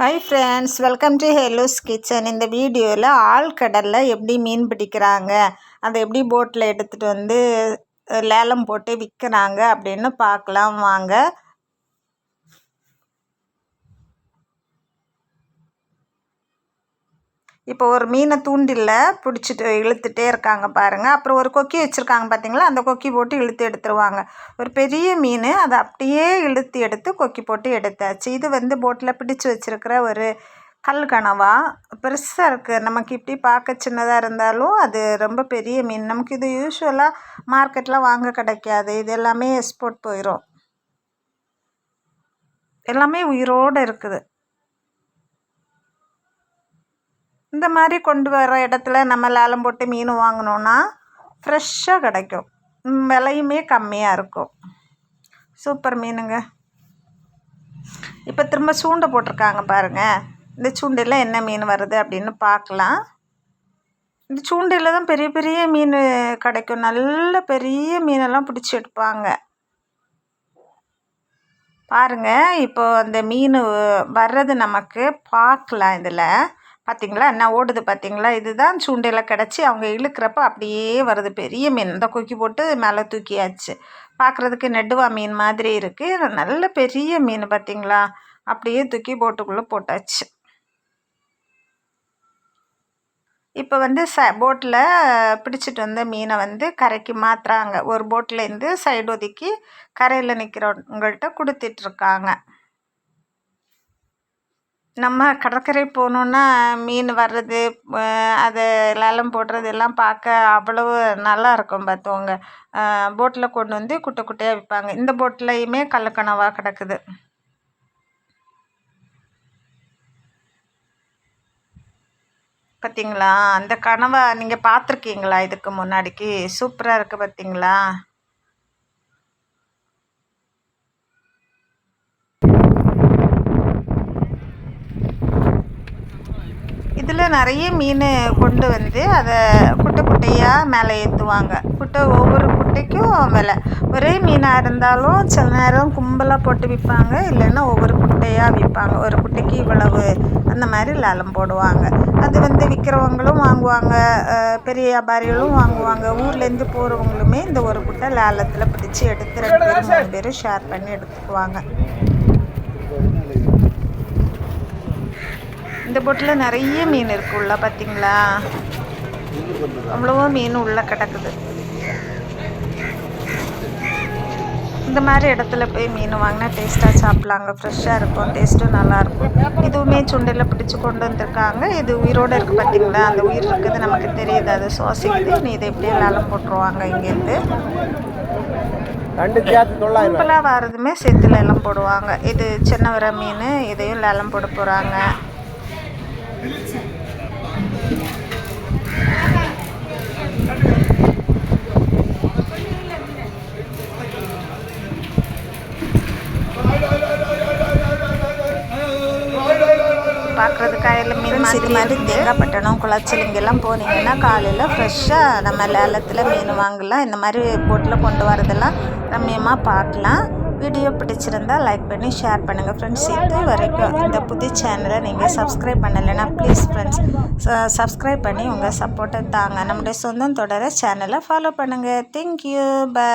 Hi friends welcome to Hello's Kitchen இந்த வீடியோவில் ஆழ்கடலில் எப்படி மீன் பிடிக்கிறாங்க அதை எப்படி போட்டில் எடுத்துகிட்டு வந்து லேலம் போட்டு விற்கிறாங்க அப்படின்னு பார்க்கலாம். வாங்க இப்போ ஒரு மீனை தூண்டில் பிடிச்சிட்டு இழுத்துட்டே இருக்காங்க பாருங்கள் அப்புறம் ஒரு கொக்கி வச்சுருக்காங்க பார்த்தீங்களா அந்த கொக்கி போட்டு இழுத்து எடுத்துருவாங்க. ஒரு பெரிய மீன் அதை அப்படியே இழுத்து எடுத்து கொக்கி போட்டு எடுத்தாச்சு. இது வந்து போட்டில் பிடிச்சி வச்சுருக்கிற ஒரு கல் கனவா? பெருசாக இருக்குது நமக்கு இப்படி பார்க்க சின்னதாக இருந்தாலும் அது ரொம்ப பெரிய மீன். நமக்கு இது யூஸ்வலாக மார்க்கெட்டில் வாங்க கிடைக்காது. இது எல்லாமே எக்ஸ்போர்ட் போயிடும் எல்லாமே உயிரோடு இருக்குது. இந்த மாதிரி கொண்டு வர இடத்துல நம்ம லேலம் போட்டு மீன் வாங்கினோன்னா ஃப்ரெஷ்ஷாக கிடைக்கும். விலையுமே கம்மியாக இருக்கும். சூப்பர் மீனுங்க. இப்போ திரும்ப சூண்டை போட்டிருக்காங்க பாருங்கள் இந்த சூண்டையில் என்ன மீன் வருது அப்படின்னு பார்க்கலாம். இந்த சூண்டையில் தான் பெரிய பெரிய மீன் கிடைக்கும். நல்ல பெரிய மீனெல்லாம் பிடிச்சி எடுப்பாங்க. பாருங்கள் இப்போ அந்த மீன் வர்றது நமக்கு பார்க்கலாம் இதில். பார்த்தீங்களா என்ன ஓடுது பார்த்தீங்களா இதுதான் சூண்டையில் கிடச்சி அவங்க இழுக்கிறப்ப அப்படியே வருது. பெரிய மீன். இந்த கொக்கி போட்டு மேலே தூக்கியாச்சு. பார்க்குறதுக்கு நெடுவா மீன் மாதிரி இருக்குது நல்ல பெரிய மீன் பார்த்தீங்களா அப்படியே தூக்கி போட்டுக்குள்ளே போட்டாச்சு. இப்போ வந்து ச போட்டில் பிடிச்சிட்டு வந்த மீனை வந்து கரைக்கு மாற்றுறாங்க ஒரு போட்டிலேருந்து சைடு ஒதுக்கி கரையில் நிற்கிறவங்கள்ட்ட கொடுத்துட்ருக்காங்க நம்ம கடற்கரை போகணுன்னா மீன் வர்றது அது லேலம் போடுறது எல்லாம் பார்க்க அவ்வளவு நல்லா இருக்கும் பார்த்துக்கோங்க போட்டில் கொண்டு வந்து குட்டை குட்டையாக விற்பாங்க இந்த போட்லேயுமே கள்ளக்கனவாக கிடக்குது. பார்த்தீங்களா அந்த கனவை நீங்கள் பார்த்துருக்கீங்களா? இதுக்கு முன்னாடிக்கு. சூப்பராக இருக்குது பார்த்தீங்களா இதில் நிறைய மீன் கொண்டு வந்து அதை குட்டை குட்டையாக மேலே ஏற்றுவாங்க குட்டை ஒவ்வொரு குட்டைக்கும் விலை. ஒரே மீனாக இருந்தாலும் சில நேரம் கும்பலாக போட்டு விற்பாங்க இல்லைன்னா ஒவ்வொரு குட்டையாக விற்பாங்க. ஒரு குட்டைக்கு இவ்வளவு அந்த மாதிரி லேலம் போடுவாங்க. அது வந்து விற்கிறவங்களும் வாங்குவாங்க பெரிய வியாபாரிகளும் வாங்குவாங்க. ஊர்லேருந்து போகிறவங்களுமே இந்த ஒரு குட்டை லேலத்தில் பிடிச்சி எடுத்து ரெண்டு பேரும் மூணு பேரும் ஷேர் பண்ணி எடுத்துக்குவாங்க. இந்த போட்டில் நிறைய மீன் இருக்குது உள்ள பார்த்தீங்களா அவ்வளவோ மீன் உள்ளே கிடக்குது. இந்த மாதிரி இடத்துல போய் மீன் வாங்கினா டேஸ்ட்டாக சாப்பிட்லாங்க. ஃப்ரெஷ்ஷாக இருக்கும் டேஸ்ட்டும் நல்லாயிருக்கும் இதுவுமே சுண்டையில் பிடிச்சி கொண்டு வந்திருக்காங்க. இது உயிரோடு இருக்குது பார்த்தீங்களா அந்த உயிர் இருக்குது நமக்கு தெரியுது. அது சுவாசிக்குது. நீ இதை எப்படியே லேலம் போட்டுருவாங்க இங்கேருந்து. சிம்பிளாக வரதுமே செத்துல எல்லாம் போடுவாங்க. இது சின்ன வர மீன் இதையும் லேலம் போட போகிறாங்க பார்க்குறது காயில் மீன் இது மாதிரி தேங்காய்பட்டணம் குளச்சல் இங்கெல்லாம் போனீங்கன்னா காலையில் ஃப்ரெஷ்ஷாக நம்ம லேலத்தில் மீன் வாங்கலாம். இந்த மாதிரி போட்டில் கொண்டு வரதெல்லாம் ரம்மியமாக பார்க்கலாம். வீடியோ பிடிச்சிருந்தா லைக் பண்ணி ஷேர் பண்ணுங்கள் ஃப்ரெண்ட்ஸ் இது வரைக்கும் இந்த புது சேனலை நீங்கள் சப்ஸ்கிரைப் பண்ணலைன்னா ப்ளீஸ் ஃப்ரெண்ட்ஸ் சப்ஸ்கிரைப் பண்ணி உங்கள் சப்போர்ட்டை தாங்க. நம்முடைய சொந்தம் தொடர சேனலை ஃபாலோ பண்ணுங்கள் தேங்க்யூ பாய்